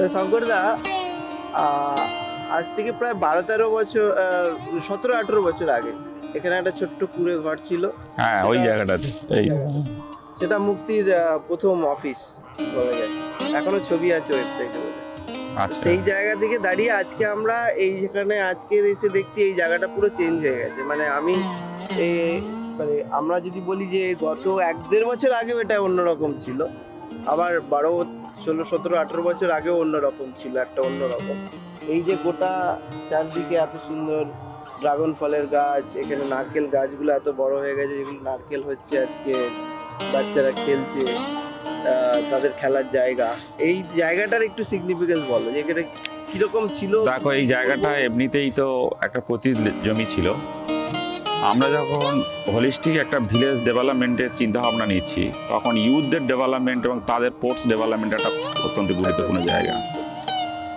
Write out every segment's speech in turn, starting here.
তো শঙ্করদা আজ থেকে প্রায় বারো তেরো বছর সতেরো আঠেরো বছর আগে এখানে একটা ছোট্ট কুড়ে ঘর ছিল। হ্যাঁ ওই জায়গাটাতে এই। সেটা মুক্তির প্রথম অফিস বলা যায়। এখনও ছবি আছে ওয়েবসাইটে আচ্ছা। সেই জায়গা থেকে দাঁড়িয়ে আজকে আমরা এই যেখানে আজকে এসে দেখছি এই জায়গাটা পুরো চেঞ্জ হয়ে গেছে। মানে আমি মানে আমরা যদি বলি যে গত এক দেড় বছর আগেও এটা অন্যরকম ছিল। আবার বারো ষোলো, সতেরো, আঠেরো বছর আগেও অন্যরকম ছিল, একটা অন্যরকম এই যে গোটা চারদিকে এত সুন্দর ড্রাগন ফলের গাছ, এখানে নারকেল গাছগুলো এত বড় হয়ে গেছে, যেগুলো নারকেল হচ্ছে আজকে বাচ্চারা খেলছে তাদের খেলার জায়গা। এই জায়গাটার একটু সিগনিফিকেন্স বলো, যে এখানে কীরকম ছিল? দেখো, এই জায়গাটা এমনিতেই তো একটা প্রতি জমি ছিল। আমরা যখন হোলিস্টিক একটা ভিলেজ ডেভেলপমেন্টের চিন্তা ভাবনা নিচ্ছি তখন ইউথদের ডেভেলপমেন্ট এবং তাদের স্পোর্টস ডেভেলপমেন্ট একটা অত্যন্ত গুরুত্বপূর্ণ জায়গা।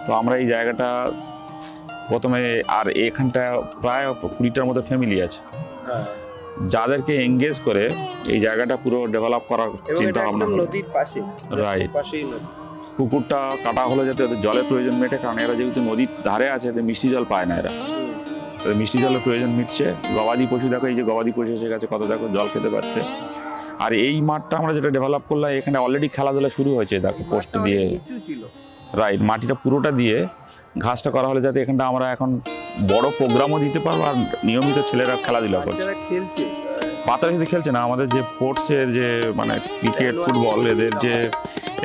তো আমরা এই জায়গাটা প্রথমে আর এখানটা প্রায় কুড়িটার মতো ফ্যামিলি আছে। হ্যাঁ, যাদেরকে এঙ্গেজ করে এই জায়গাটা পুরো ডেভেলপ করার চিন্তা ভাবনা নদীর পাশে. পাশেই নদী। পুকুরটা কাটা হলো যাতে জলের প্রয়োজন মেটে কারণ এরা যেহেতু নদীর ধারে আছে মিষ্টি জল পায় না এরা। মিষ্টি জলের প্রয়োজন মিটছে। গবাদি পশু দেখো এই যে গবাদি পশু এসে গেছে কত দেখো জল খেতে পারছে। আর এই মাঠটা আমরা যেটা ডেভেলপ করলাম এখানে অলরেডি খেলাধুলা শুরু হয়েছে দেখো পোস্ট দিয়ে। রাইট মাটিটা পুরোটা দিয়ে ঘাসটা করা হলে যাতে এখানটা আমরা এখন বড় প্রোগ্রামও দিতে পারব আর নিয়মিত ছেলেরা খেলাধুলা করছে। পাতার সাথে খেলছে না আমাদের যে স্পোর্টসের যে মানে ক্রিকেট ফুটবল এদের যে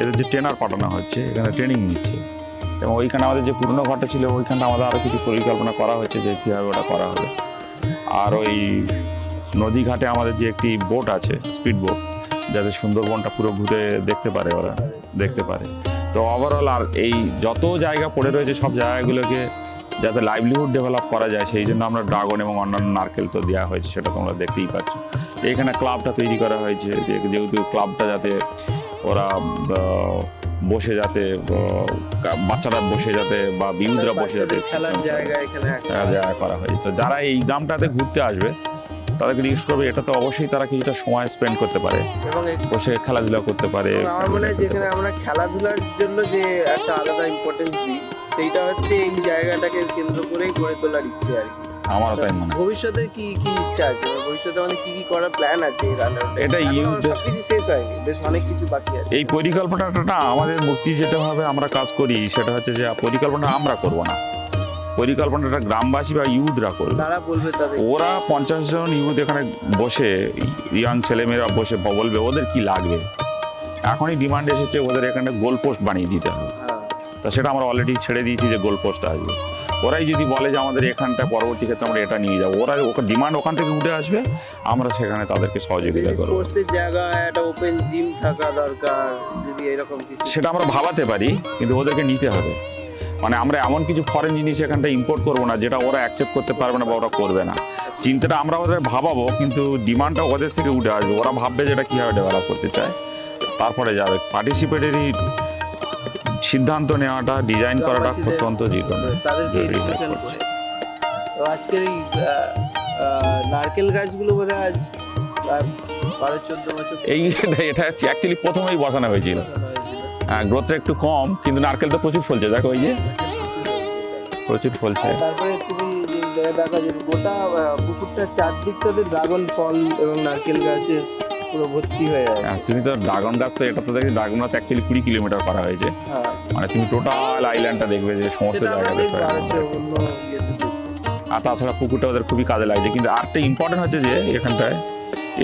এদের যে ট্রেনার পাঠানো হচ্ছে এখানে ট্রেনিং নিচ্ছে। এবং ওইখানে আমাদের যে পুরনো ঘরটা ছিল ওইখানটা আমাদের আরও কিছু পরিকল্পনা করা হয়েছে যে কীভাবে ওটা করা হবে। আর ওই নদী ঘাটে আমাদের যে একটি বোট আছে, স্পিড বোট, যাতে সুন্দরবনটা পুরো ঘুরে দেখতে পারে ওরা, দেখতে পারে। তো ওভারঅল আর এই যত জায়গা পড়ে রয়েছে সব জায়গাগুলোকে যাতে লাইভলিহুড ডেভেলপ করা যায়, সেই জন্য আমরা ড্রাগন এবং অন্যান্য নারকেল তো দেওয়া হয়েছে, সেটা তোমরা দেখতেই পাচ্ছ। এখানে ক্লাবটা তৈরি করা হয়েছে যেহেতু ক্লাবটা যাতে ওরা বসে যাতে বাচ্চারা বসে যাতে বা বিউদরা বসে যাতে খেলার জায়গা করা হয়েছে। তো যারা এই গ্রামটাতে ঘুরতে আসবে তাদেরকে জিজ্ঞেস করবে এটা তো অবশ্যই তারা কিছুটা সময় স্পেন্ড করতে পারে। এবং বসে খেলাধুলা করতে পারে আমার মনে হয় যেখানে আমরা খেলাধুলার জন্য যে একটা আলাদা ইম্পর্টেন্স দিই সেইটা হচ্ছে এই জায়গাটাকে কেন্দ্র করেই গড়ে তোলার ইচ্ছে আর কি। আমারও তাই মনে ভবিষ্যতে কি কি ইচ্ছা আছে ভবিষ্যতে মানে কি কি করার প্ল্যান আছে এটা সবকিছু শেষ হয়নি বেশ অনেক কিছু বাকি আছে। এই পরিকল্পনাটা আমাদের মুক্তি যেটা ভাবে আমরা কাজ করি সেটা হচ্ছে যে পরিকল্পনা আমরা করব না। পরিকল্পনাটা গ্রামবাসী বা ইউথরা করবে। তারা বলবে ওরা পঞ্চাশ জন ইউথ এখানে বসে ইয়াং ছেলেমেয়েরা বসে বলবে ওদের কি লাগবে? এখনই ডিমান্ড এসেছে ওদের এখানে গোল পোস্ট বানিয়ে দিতে হবে। হ্যাঁ। তা সেটা আমরা অলরেডি ছেড়ে দিয়েছি যে গোল পোস্ট আসবে। ওরাই যদি বলে যে আমাদের এখানটা পরবর্তী ক্ষেত্রে আমরা এটা নিয়ে যাব ওরা ওকে ডিমান্ড ওখান থেকে উঠে আসবে আমরা সেখানে তাদেরকে সহযোগিতা করব। স্পোর্টসের জায়গায় একটা ওপেন জিম থাকা দরকার যদি এরকম কিছু। সেটা আমরা ভাবাতে পারি কিন্তু ওদেরকে নিতে হবে। মানে আমরা এমন কিছু ফরেন জিনিস এখানটা ইম্পোর্ট করব না যেটা ওরা অ্যাকসেপ্ট করতে পারবে না বা ওরা করবে না। চিন্তাটা আমরা ওদের ভাবাবো কিন্তু ডিমান্ডটা ওদের থেকে উঠে আসবে। ওরা ভাববে যেটা কীভাবে ডেভেলপ করতে চায়। তারপরে যাবে পার্টিসিপেটেরই সিদ্ধান্ত নেওয়াটা ডিজাইন করাটা অত্যন্ত জরুরি। হয়ে পড়ছে। তো আজকের এই নারকেল গাছগুলো বোধ আজ বারো চোদ্দ বছর এই এটা- অ্যাকচুয়ালি প্রথমেই বসানো হয়েছিল। হ্যাঁ গ্রোথটা একটু কম কিন্তু নারকেল তো প্রচুর ফলছে। দেখো ওই যে প্রচুর ফলছে। তারপরে তুমি দেখা যায় গোটা পুকুরটার চারদিকটাতে ড্রাগন ফল এবং নারকেল গাছে পুরো ভর্তি হয়ে তুমি তো ড্রাগন গাছ তো এটা তো দেখি ড্রাগন গাছ অ্যাকচুয়ালি কুড়ি কিলোমিটার করা হয়েছে। হ্যাঁ। মানে তুমি টোটাল আইল্যান্ডটা দেখবে যে সমস্ত আর তাছাড়া পুকুরটা ওদের খুবই কাজে লাগছে। কিন্তু আরেকটা ইম্পর্টেন্ট হচ্ছে যে এখানটায়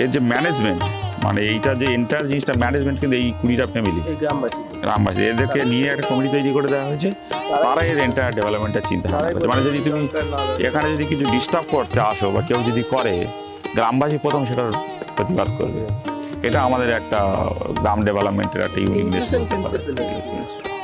এর যে ম্যানেজমেন্ট মানে এইটা যে এন্টার জিনিসটা ম্যানেজমেন্ট কিন্তু এই কুড়িটা ফ্যামিলি গ্রামবাসী। গ্রামবাসী এদেরকে নিয়ে একটা কমিটি তৈরি করে দেওয়া হয়েছে। তারা এর এন্টার ডেভেলপমেন্টের চিন্তা ভাবনা করছে। মানে যদি তুমি এখানে যদি কিছু ডিস্টার্ব করতে আসো বা কেউ যদি করে গ্রামবাসী প্রথম সেটার প্রতিবাদ করবে এটা আমাদের একটা গ্রাম ডেভেলপমেন্টের একটা principle.